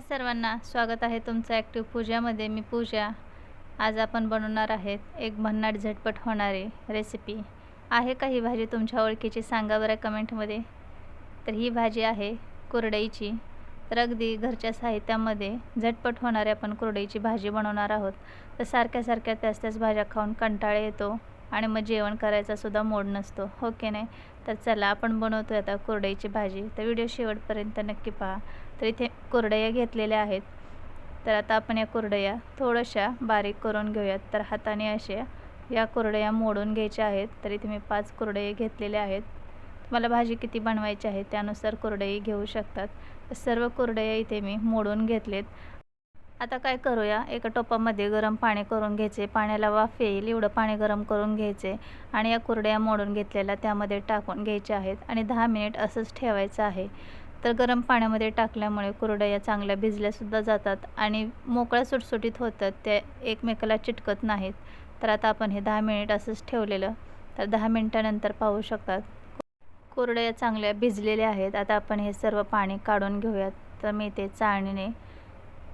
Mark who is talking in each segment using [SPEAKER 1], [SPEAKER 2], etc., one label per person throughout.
[SPEAKER 1] हाय सर्वांना. स्वागत आहे तुमचं ॲक्टिव्ह पूजामध्ये मी पूजा. आज आपण बनवणार आहेत एक भन्नाट झटपट होणारी रेसिपी आहे का ही भाजी तुमच्या ओळखीची? सांगा बरं कमेंटमध्ये. तर ही भाजी आहे कुरडईची. तर अगदी घरच्या साहित्यामध्ये झटपट होणारी आपण कुरडईची भाजी बनवणार आहोत. तर सारख्या सारख्या त्याच त्याच भाज्या खाऊन कंटाळा येतो. आणि मग जेवण करायचासुद्धा मोड नसतो. हो की नाही? तर चला आपण बनवतो आता कोरडईची भाजी. तर व्हिडिओ शेवटपर्यंत नक्की पहा. तर इथे कोरडया घेतलेल्या आहेत. तर आता आपण या कोरडया थोड्याशा बारीक करून घेऊयात. तर हाताने अशा या कोरडया मोडून घ्यायच्या आहेत. तर इथे मी पाच कोरडये घेतलेल्या आहेत. तुम्हाला भाजी किती बनवायची आहे त्यानुसार कोरडई घेऊ शकतात. सर्व कोरडया इथे मी मोडून घेतलेत. आता काय करूया? एका टोपामध्ये गरम पाणी करून घ्यायचे. पाण्याला वाफ येईल एवढं पाणी गरम करून घ्यायचे आणि या कुरड्या मोडून घेतलेल्या त्यामध्ये टाकून घ्यायच्या आहेत आणि दहा मिनिट असंच ठेवायचं आहे. तर गरम पाण्यामध्ये टाकल्यामुळे कुरडया चांगल्या भिजल्यासुद्धा जातात आणि मोकळ्या सुटसुटीत होतात. त्या एकमेकाला चिटकत नाहीत. तर आता आपण हे दहा मिनिट असंच ठेवलेलं. तर दहा मिनटानंतर पाहू शकतात. कुरडया चांगल्या भिजलेल्या आहेत. आता आपण हे सर्व पाणी काढून घेऊयात. तर मी ते चाळणीने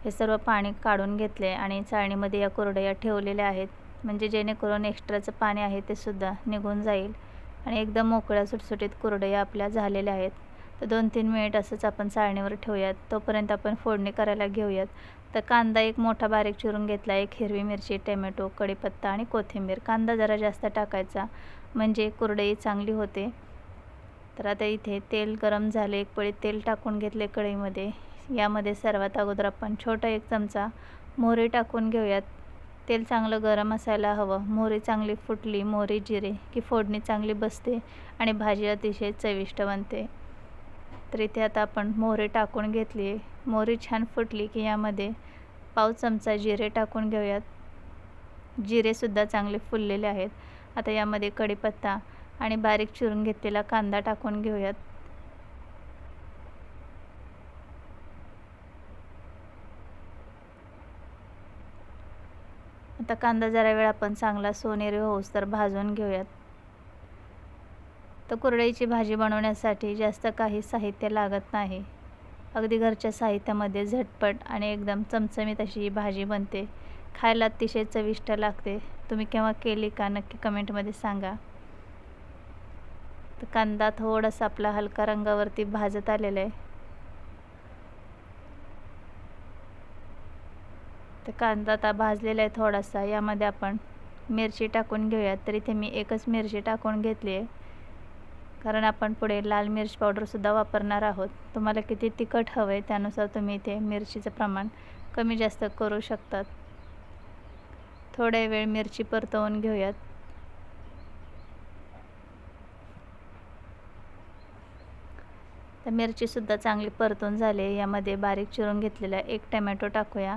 [SPEAKER 1] हे सर्व पाणी काढून घेतले आणि चाळणीमध्ये या कुरडया ठेवलेल्या आहेत. म्हणजे जेणेकरून एक्स्ट्राचं पाणी आहे ते सुद्धा निघून जाईल आणि एकदम मोकळ्या सुटसुटीत कुरडया आपल्या झालेल्या आहेत. तर दोन तीन मिनिट असंच आपण चाळणीवर ठेवूयात. तोपर्यंत आपण फोडणी करायला घेऊयात. तर कांदा एक मोठा बारीक चिरून घेतला. एक हिरवी मिरची टोमॅटो कढीपत्ता आणि कोथिंबीर. कांदा जरा जास्त टाकायचा. म्हणजे कुरडई चांगली होते. तर आता इथे तेल गरम झाले. एक पळी तेल टाकून घेतले कढईमध्ये. यामध्ये सर्वात अगोदर आपण छोटा एक चमचा मोहरी टाकून घेऊयात. तेल चांगलं गरम असायला हवं. मोहरी चांगली फुटली मोहरी जिरे की फोडणी चांगली बसते आणि भाजी अतिशय चविष्ट बनते. तर इथे आता आपण मोहरी टाकून घेतली आहे. मोहरी छान फुटली की यामध्ये पाव चमचा जिरे टाकून घेऊयात. जिरेसुद्धा चांगले फुललेले आहेत. आता यामध्ये कढीपत्ता आणि बारीक चिरून घेतलेला कांदा टाकून घेऊयात. आता कांदा जरा वेळ आपण चांगला सोनेरी होऊस तर भाजून घेऊयात. तर कुरडईची भाजी बनवण्यासाठी जास्त काही साहित्य लागत नाही. अगदी घरच्या साहित्यामध्ये झटपट आणि एकदम चमचमीत अशी ही भाजी बनते. खायला अतिशय चविष्ट लागते. तुम्ही केव्हा केली का नक्की कमेंटमध्ये सांगा. तर कांदा थोडासा आपला हलका रंगावरती भाजत आलेला आहे. तर कांदा आता भाजलेला आहे थोडासा यामध्ये आपण मिरची टाकून घेऊयात. तर इथे मी एकच मिरची टाकून घेतली आहे. कारण आपण पुढे लाल मिरची पावडरसुद्धा वापरणार आहोत. तुम्हाला किती तिखट हवं आहे त्यानुसार तुम्ही इथे मिरचीचं प्रमाण कमी जास्त करू शकतात. थोड्या वेळ मिरची परतवून घेऊयात. तर मिरचीसुद्धा चांगली परतून झाली यामध्ये बारीक चिरून घेतलेला एक टमॅटो टाकूया.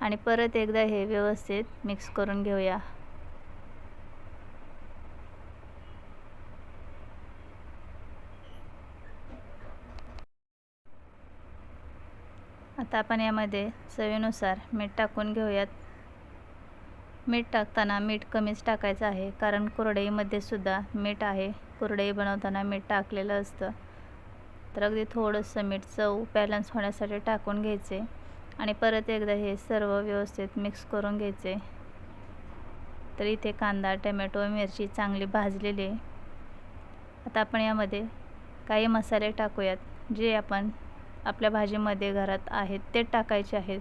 [SPEAKER 1] आणि परत एकदा हे व्यवस्थित मिक्स करून घेऊया. आता आपण यामध्ये चवीनुसार मीठ टाकून घेऊयात. मीठ टाकताना मीठ कमीच टाकायचं आहे कारण कुरडईमध्ये सुद्धा मीठ आहे. कुरडई बनवताना मीठ टाकलेलं असतं. तर अगदी थोडंसं मीठ चव बॅलन्स होण्यासाठी टाकून घ्यायचे. आणि परत एकदा हे सर्व व्यवस्थित मिक्स करून घ्यायचे. तर इथे कांदा टमॅटो मिरची चांगली भाजलेली आहे. आता आपण यामध्ये काही मसाले टाकूयात. जे आपण आपल्या भाजीमध्ये घरात आहेत ते टाकायचे आहेत.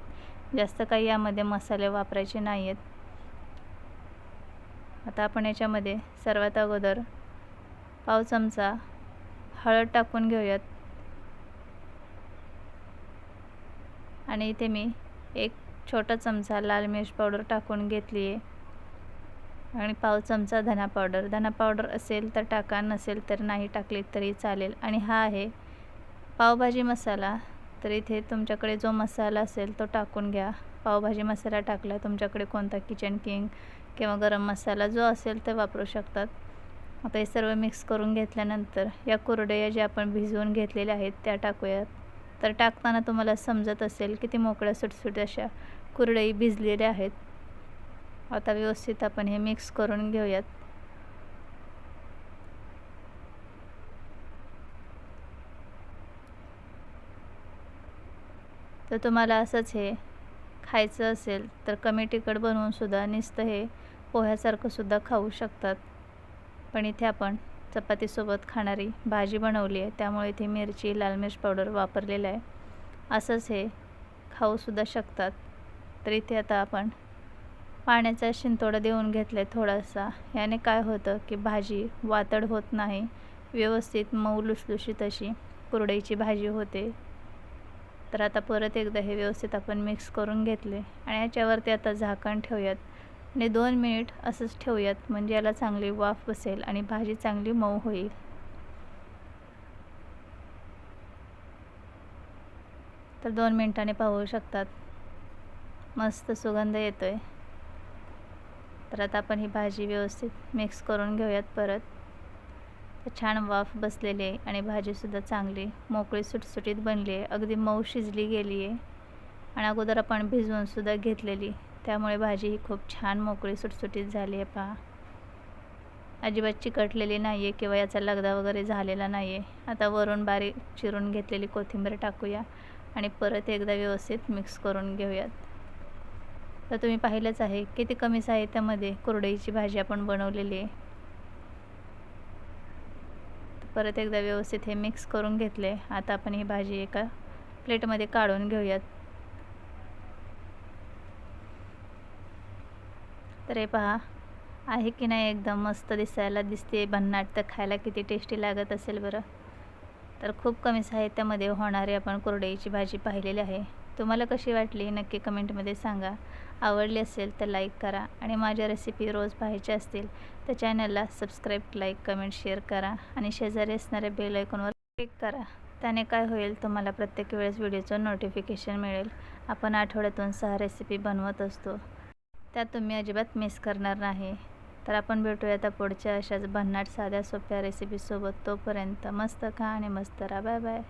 [SPEAKER 1] जास्त काही यामध्ये मसाले वापरायचे नाही आहेत आता आपण याच्यामध्ये सर्वात अगोदर पाव चमचा हळद टाकून घेऊयात. आणि इथे मी एक छोटा चमचा लाल मिरच पावडर टाकून घेतली आहे. आणि पाव चमचा धना पावडर. धना पावडर असेल तर टाका नसेल तर नाही टाकली तरी चालेल. आणि हा आहे पावभाजी मसाला. तर इथे तुमच्याकडे जो मसाला असेल तो टाकून घ्या. पावभाजी मसाला टाकला तुमच्याकडे कोणता किचन किंग किंवा गरम मसाला जो असेल ते वापरू शकतात. आता हे सर्व मिक्स करून घेतल्यानंतर या कुरडया ज्या आपण भिजवून घेतलेल्या आहेत त्या टाकूयात. तर टाकताना तुम्हाला समजत असेल की ते मोकळ्या सुटसुट अशा कुरडई भिजलेल्या आहेत. आता व्यवस्थित आपण हे मिक्स करून घेऊयात. तर तुम्हाला असंच हे खायचं असेल तर कमी तिखट बनवूनसुद्धा नुसतं हे पोह्यासारखंसुद्धा खाऊ शकतात. पण इथे आपण चपातीसोबत खाणारी भाजी बनवली आहे. त्यामुळे इथे मिरची लाल मिरच पावडर वापरलेलं आहे. असंच हे खाऊसुद्धा शकतात. तर इथे आता आपण पाण्याचा शिंतोडा देऊन घेतला आहे थोडासा. याने काय होतं की भाजी वातड होत नाही. व्यवस्थित मऊ लुसलुशीत अशी कुरडईची भाजी होते. तर आता परत एकदा हे व्यवस्थित आपण मिक्स करून घेतले. आणि याच्यावरती आता झाकण ठेवूयात. आणि दोन मिनिट असंच ठेवूयात म्हणजे याला चांगली वाफ बसेल आणि भाजी चांगली मऊ होईल. तर दोन मिनिटाने पाहू शकतात. मस्त सुगंध येतो आहे तर आता आपण ही भाजी व्यवस्थित मिक्स करून घेऊयात परत. तर छान वाफ बसलेली आहे आणि भाजीसुद्धा चांगली मोकळी सुटसुटीत बनली आहे. अगदी मऊ शिजली गेली आहे. आणि अगोदर आपण भिजवूनसुद्धा घेतलेली त्यामुळे भाजी ही खूप छान मोकळी सुटसुटीत झाली आहे पहा. अजिबात चिकटलेली नाही आहे किंवा याचा लगदा वगैरे झालेला नाही आहे आता वरून बारीक चिरून घेतलेली कोथिंबीर टाकूया आणि परत एकदा व्यवस्थित मिक्स करून घेऊयात. तर तुम्ही पाहिलंच आहे किती कमी साहित्यामध्ये कुरडईची भाजी आपण बनवलेली आहे. परत एकदा व्यवस्थित हे मिक्स करून घेतले. आता आपण ही भाजी एका प्लेटमध्ये काढून घेऊयात. तर हे पहा आहे की नाही एकदम मस्त दिसायला? दिसते भन्नाट तर खायला किती टेस्टी लागत असेल बरं. तर खूप कमी साहित्यामध्ये होणारी आपण कुरडईची भाजी पाहिलेली आहे. तुम्हाला कशी वाटली? नक्की कमेंटमध्ये सांगा. आवडली असेल तर लाईक करा आणि माझ्या रेसिपी रोज पाहायच्या असतील तर चॅनलला सबस्क्राईब लाईक कमेंट शेअर करा आणि शेजारी असणाऱ्या बेल आयकॉनवर क्लिक करा. त्याने काय होईल? तुम्हाला प्रत्येक वेळेस व्हिडिओचं नोटिफिकेशन मिळेल. आपण आठवड्यातून सहा रेसिपी बनवत असतो. त्यात तुम्ही अजिबात मिस करणार नाही. तर आपण भेटूया आता पुढच्या अशाच भन्नाट साध्या सोप्या रेसिपीसोबत तोपर्यंत मस्त खा आणि मस्त राहा. Bye bye